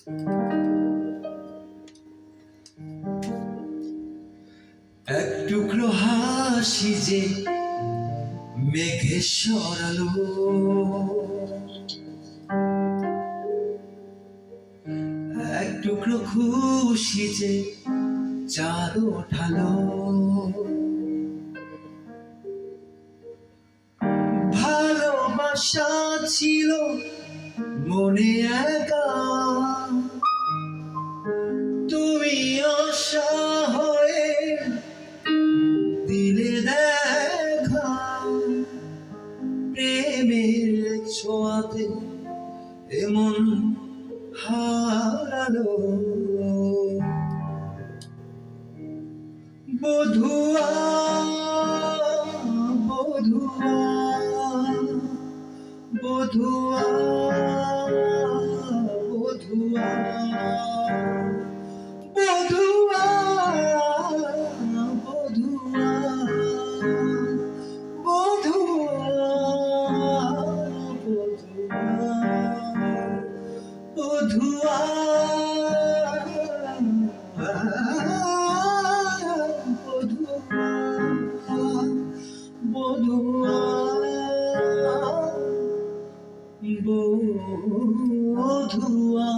এক টুকরো হাসি যে মেঘে সরালো। এক টুকরো খুশি যে চাঁদ ওঠালো। ভালোবাসা ছিল মনে একা আশা দিলে দেখা। প্রেমের এমন বধুয়া বধুয়া বধুয়া। ধুয়া বধুয়া বধুয়া